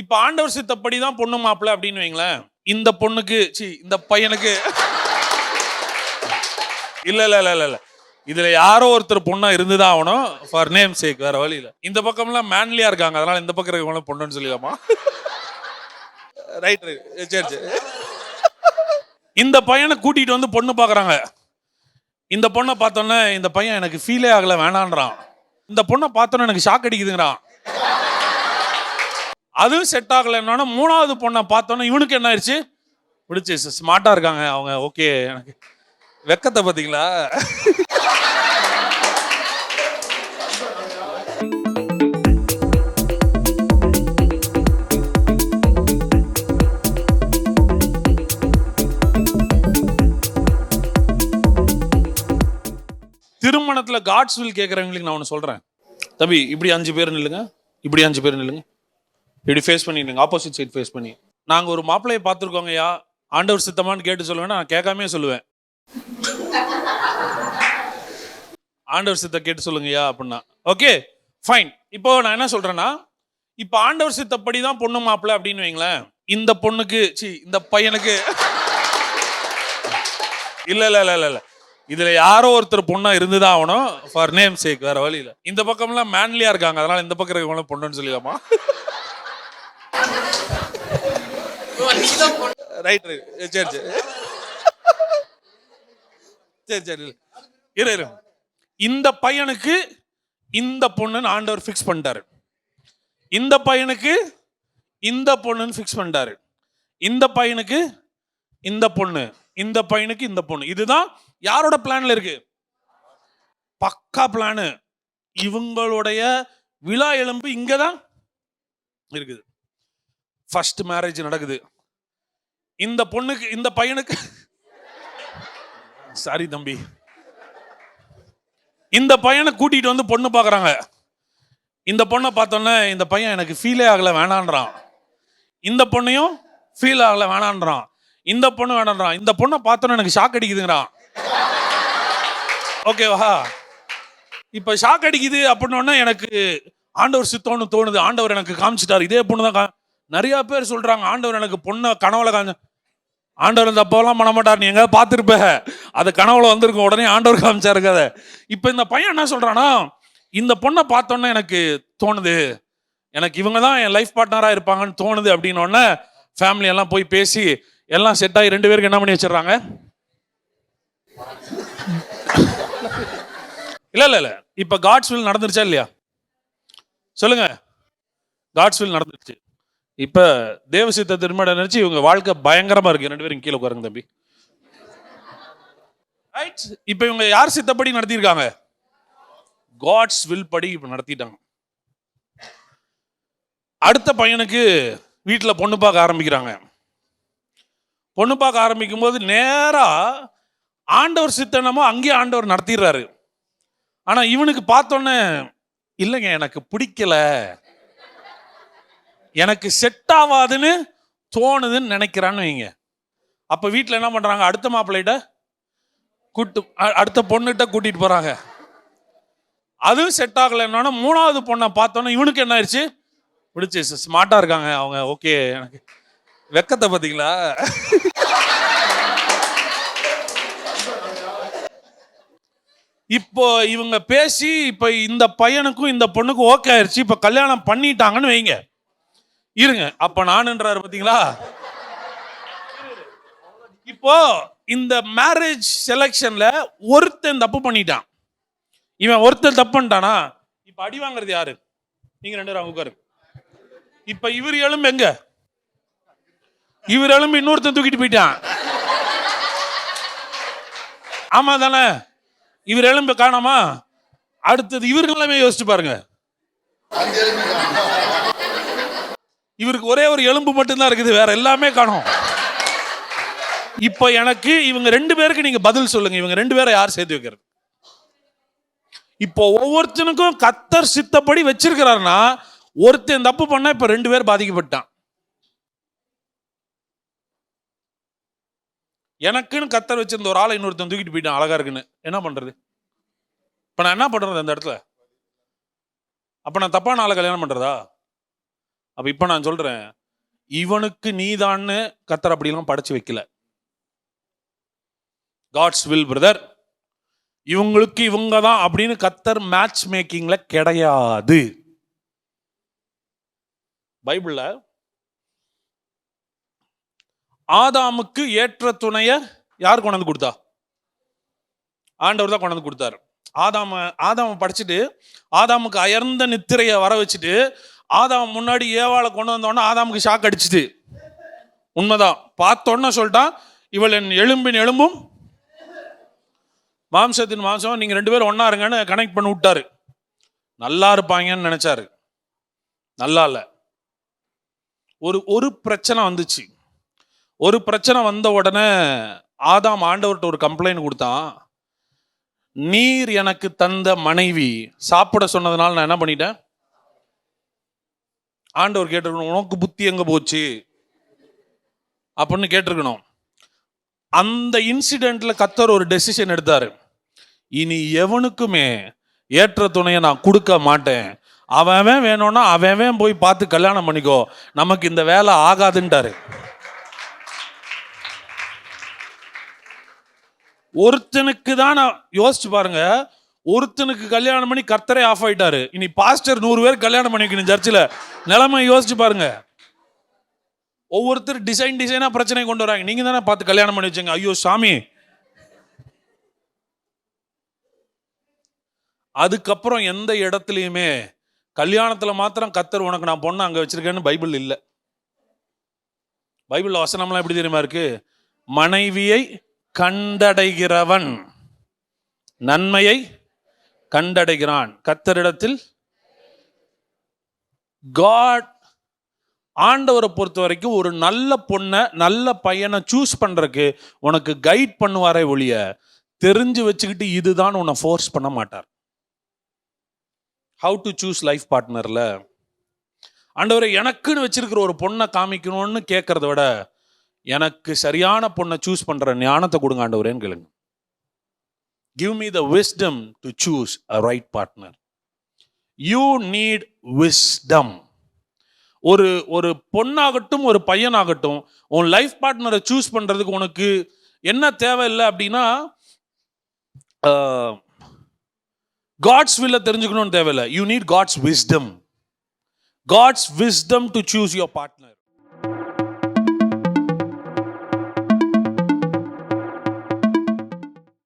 இப்போ ஆண்டவர் சித்தப்படி தான் பொண்ணு மாப்பிள்ள அப்படின்னு வைங்களேன். இந்த பொண்ணுக்கு சி இந்த பையனுக்கு. இல்லை இல்லை இல்ல இல்லை. இல்லை இதில் யாரோ ஒருத்தர் பொண்ணா இருந்துதான் ஆகணும். ஃபார் நேம் சேக் வேற வழி இந்த பக்கம்லாம் மேன்லியாக இருக்காங்க. அதனால் இந்த பக்கம் இருக்கவங்களும் பொண்ணுன்னு சொல்லிடலாமா? ரைட் ரைட் சரி சரி. இந்த பையனை கூட்டிகிட்டு வந்து பொண்ணு பார்க்குறாங்க இந்த பொண்ணை பார்த்தோன்னே இந்த பையன் எனக்கு ஃபீலே ஆகலை வேணான்றான். இந்த பொண்ணை பார்த்தோன்னே எனக்கு ஷாக் அடிக்குதுங்கிறான். அதுவும் செட் ஆகலைன்னா மூணாவது பொண்ணை பார்த்தோன்னே இவனுக்கு என்ன ஆயிடுச்சு? பிடிச்சி ஸ்மார்ட்டாக இருக்காங்க அவங்க. ஓகே எனக்கு வெக்கத்தை பார்த்தீங்களா? திருமணத்தில் காட்ஸ் வில் கேட்குறவங்களுக்கு நான் ஒன்று சொல்கிறேன் தம்பி இப்படி அஞ்சு பேர் நில்லுங்க. இப்படி அஞ்சு பேர் நில்லுங்க. இப்படி ஃபேஸ் பண்ணி ஆப்போசிட் சைட் ஃபேஸ் பண்ணி. நாங்கள் ஒரு மாப்பிள்ளையை பார்த்துருக்கோங்கய்யா ஆண்டவர் சித்தமான்னு கேட்டு சொல்லுவேன் நான் கேட்காமே சொல்லுவேன். ஆண்டவர் சித்த கேட்டு சொல்லுங்கய்யா அப்படின்னா. ஓகே ஃபைன் இப்போ நான் என்ன சொல்கிறேன்னா இப்போ ஆண்டவர் சித்தப்படி தான் பொண்ணு மாப்பிள்ளை அப்படின்னு வைங்களேன். இந்த பொண்ணுக்கு சி இந்த பையனுக்கு. இல்லை இல்லை இல்லை இல்லை. இல்லை இதில் யாரோ ஒருத்தர் பொண்ணாக இருந்துதான் ஆகணும். ஃபார் நேம் சேக் வேற வழி இந்த பக்கம்லாம் மேன்லியாக இருக்காங்க. அதனால் இந்த பக்கம் இருக்கவங்கள பொண்ணுன்னு சொல்லிடலாமா? ரைட் ரைட் சரி சரி சரி சரி இரு இரு. இந்த பையனுக்கு இந்த பொண்ணுன்னு ஆண்டவர் ஃபிக்ஸ் பண்ணிட்டாரு. இந்த பையனுக்கு இந்த பொண்ணுன்னு ஃபிக்ஸ் பண்ணிட்டாரு. இந்த பையனுக்கு இந்த பொண்ணு இந்த பையனுக்கு இந்த பொண்ணு. இதுதான் யாரோட பிளான்ல இருக்கு? பக்கா பிளானு இவங்களுடைய விழா எலும்பு இங்க தான் இருக்குது. ஃபர்ஸ்ட் மேரேஜ் நடக்குது. இந்த பொண்ணுக்கு இந்த பையனுக்கு. சாரி தம்பி. இந்த பையனை கூட்டிட்டு வந்து பொண்ணு பார்க்குறாங்க. இந்த பொண்ணை பார்த்தோன்னே இந்த பையன் எனக்கு ஃபீலே ஆகலை வேணான்றான். இந்த பொண்ணையும் ஃபீல் ஆகலை வேணான்றான். இந்த பொண்ணு வேணான்றான். இந்த பொண்ணை பார்த்தோன்னே எனக்கு ஷாக் அடிக்குதுங்கிறான். ஓகேவா இப்போ ஷாக் அடிக்குது அப்படின்னோடனே எனக்கு ஆண்டவர் சித்தோன்னு தோணுது. ஆண்டவர் எனக்கு காமிச்சிட்டார். இதே பொண்ணு தான் கா- நிறைய பேர் சொல்றாங்க ஆண்டவர் எனக்கு பொண்ணை கனவுல காஞ்ச ஆண்டவர் இந்த அப்போலாம் பண்ண மாட்டார் நீ எங்கேயாவது பார்த்துருப்ப. அது கனவுல வந்திருக்கும் உடனே ஆண்டவர் காமிச்சாரு கதை. இப்போ இந்த பையன் என்ன சொல்றானா இந்த பொண்ணை பார்த்தோன்னே எனக்கு தோணுது. எனக்கு இவங்க தான் என் லைஃப் பார்ட்னராக இருப்பாங்கன்னு தோணுது அப்படின்னோடனே ஃபேமிலி எல்லாம் போய் பேசி எல்லாம் செட் ஆகி ரெண்டு பேருக்கு என்ன பண்ணி வச்சிடுறாங்க? இல்லை இல்லை இல்லை. இப்போ காட்ஸ் வில் நடந்துருச்சா இல்லையா? சொல்லுங்க. காட்ஸ் வில் நடந்துருச்சு. இப்போ தேவசித்த திருமணம் நினைச்சு இவங்க வாழ்க்கை பயங்கரமா இருக்கு. ரெண்டு பேரும் கீழே உட்காருங்க தம்பி. ரைட் இப்போ இவங்க யார் சித்தப்படி நடத்தியிருக்காங்க? காட்ஸ் வில் படி இப்போ நடத்திட்டாங்க. அடுத்த பையனுக்கு வீட்டில் பொண்ணு பார்க்க ஆரம்பிக்கிறாங்க. பொண்ணு பார்க்க ஆரம்பிக்கும் போது நேராக ஆண்டவர் சித்தனமோ அங்கேயே ஆண்டவர் நடத்திடுறாரு. ஆனால் இவனுக்கு பார்த்தோன்னே இல்லைங்க எனக்கு பிடிக்கல. எனக்கு செட் ஆகாதுன்னு தோணுதுன்னு நினைக்கிறான்னு வைங்க. அப்போ வீட்டில் என்ன பண்ணுறாங்க அடுத்த மாப்பிள்ளைகிட்ட கூட்டு அடுத்த பொண்ணுகிட்ட கூட்டிகிட்டு போகிறாங்க அதுவும் செட் ஆகலைன்னா மூணாவது பொண்ணை பார்த்தோன்னே இவனுக்கு என்ன ஆயிடுச்சு பிடிச்சி ஸ்மார்ட்டாக இருக்காங்க. அவங்க ஓகே எனக்கு வெக்கத்தை பார்த்தீங்களா? இப்போ இவங்க பேசி இப்போ இந்த பையனுக்கும் இந்த பொண்ணுக்கும் ஓகே ஆயிடுச்சு இப்போ கல்யாணம் பண்ணிட்டாங்கன்னு வைங்க. இருங்க. அப்ப நானுன்றாரு பாத்தீங்களா? இப்போ இந்த மேரேஜ் செலெக்ஷன்ல ஒருத்தன் தப்பு பண்ணிட்டான். இவன் ஒருத்தன் தப்பு பண்ணிட்டானா? இப்ப அடி வாங்குறது யாரு? நீங்க ரெண்டு பேரும் உட்காரு இப்ப இவர் எலும்பு எங்க? இவர் எலும்பு இன்னொருத்தன் தூக்கிட்டு போயிட்டான். ஆமா தானே? இவர் எலும்பு காணாமா? அடுத்தது இவர் எல்லாமே யோசிச்சு பாருங்க. இவருக்கு ஒரே ஒரு எலும்பு மட்டும்தான் இருக்குது வேற எல்லாமே காணும். இப்போ எனக்கு இவங்க ரெண்டு பேருக்கு நீங்க பதில் சொல்லுங்க இவங்க ரெண்டு பேரை யார் சேர்த்து வைக்கிறது? இப்போ ஒவ்வொருத்தனுக்கும் கத்தர் சித்தப்படி வச்சிருக்கிறாருன்னா ஒருத்தன் தப்பு பண்ணா இப்ப ரெண்டு பேர் பாதிக்கப்பட்டான். எனக்குன்னு கத்தர் வச்சிருந்த ஒரு ஆளை இன்னொருத்தன் தூக்கிட்டு போயிட்டான் அழகா இருக்குன்னு. என்ன பண்றது? இப்ப நான் என்ன பண்றது அந்த இடத்துல? அப்ப நான் தப்பான ஆளை கல்யாணம் பண்றதா? அப்ப இப்ப நான் சொல்றேன் இவனுக்கு நீதான்னு கத்தர் அப்படிலாம் படைச்சு வைக்கல. காட்ஸ் வில் பிரதர் இவங்களுக்கு இவங்க தான் அப்படின்னு கத்தர் மேட்ச் மேக்கிங்ல கிடையாது. பைபிள்ல ஆதாமுக்கு ஏற்ற துணைய யார் கொண்டாந்து கொடுத்தா? ஆண்டவர் தான் கொண்டாந்து கொடுத்தாரு. ஆதாம ஆதாம படிச்சுட்டு ஆதாமுக்கு அயர்ந்த நித்திரைய வர வச்சுட்டு ஆதாம் முன்னாடி ஏவாளை கொண்டு வந்தோடனே ஆதாமுக்கு ஷாக் அடிச்சுது. உண்மைதான். பார்த்தோன்னே சொல்லிட்டான் இவள் என் எலும்பின் எலும்பும் மாம்சத்தின் மாம்சம் நீங்கள் ரெண்டு பேரும் ஒன்றா இருங்கன்னு கனெக்ட் பண்ணி விட்டாரு. நல்லா இருப்பாங்கன்னு நினச்சாரு. நல்லா இல்லை. ஒரு ஒரு பிரச்சனை வந்துச்சு. ஒரு பிரச்சனை வந்த உடனே ஆதாம் ஆண்டவர்கிட்ட ஒரு கம்ப்ளைண்ட் கொடுத்தான். நீர் எனக்கு தந்த மனைவி சாப்பிட சொன்னதுனால நான் என்ன பண்ணிட்டேன்? ஆண்டவர் கேட்டிருக்கணும் உனக்கு புத்தி எங்க போச்சு? அப்படின்னு கேட்டிருக்கணும். அந்த இன்சிடென்ட்ல கத்தர் ஒரு டெசிஷன் எடுத்தாரு. இனி எவனுக்குமே ஏற்ற துணையை நான் கொடுக்க மாட்டேன். அவன் வேணும்னா அவன் அவன் போய் பார்த்து கல்யாணம் பண்ணிக்கோ. நமக்கு இந்த வேலை ஆகாதுன்ட்டாரு. ஒருத்தனுக்கு தான் நான் யோசிச்சு பாருங்க ஒருத்தனுக்கு கல்யாணம் பண்ணி கர்த்தரே ஆஃப் ஆயிட்டாரு. இனி பாஸ்டர் நூறு பேர் கல்யாணம் பண்ணி வைக்கணும் சர்ச்சில் நிலைமை யோசிச்சு பாருங்க. ஒவ்வொருத்தர் டிசைன் டிசைனாக பிரச்சனை கொண்டு வராங்க. நீங்கள் தானே பார்த்து கல்யாணம் பண்ணி வச்சுங்க. ஐயோ சாமி. அதுக்கப்புறம் எந்த இடத்துலையுமே கல்யாணத்தில் மாத்திரம் கத்தர் உனக்கு நான் பொண்ணு அங்கே வச்சிருக்கேன்னு பைபிள் இல்லை. பைபிள் வசனம்லாம் எப்படி தெரியுமா இருக்கு? மனைவியை கண்டடைகிறவன் நன்மையை கண்டடைகிறான். கத்தரிடத்தில் காட் ஆண்டவரை பொறுத்த வரைக்கும் ஒரு நல்ல பொண்ணை நல்ல பையனை சூஸ் பண்றதுக்கு உனக்கு கைட் பண்ணுவாரே ஒழிய தெரிஞ்சு வச்சுக்கிட்டு இதுதான் உன்னை ஃபோர்ஸ் பண்ண மாட்டார். ஹவு டு சூஸ் லைஃப் பார்ட்னர்ல ஆண்டவரை எனக்குன்னு வச்சிருக்கிற ஒரு பொண்ணை காமிக்கணும்னு கேட்கறத விட எனக்கு சரியான பொண்ணை சூஸ் பண்ற ஞானத்தை கொடுங்க ஆண்டவரேன்னு கேளுங்க. Give me the wisdom to choose a right partner you need wisdom ஒரு ஒரு பொண்ணாகட்டும் ஒரு பையனாகட்டும் உன் லைஃப் பார்ட்னரை சூஸ் பண்ணுறதுக்கு உனக்கு என்ன தேவையில்லை அப்படின்னா காட்ஸ் வில்ல தெரிஞ்சுக்கணும்னு தேவையில்லை. You need God's wisdom God's wisdom to choose your partner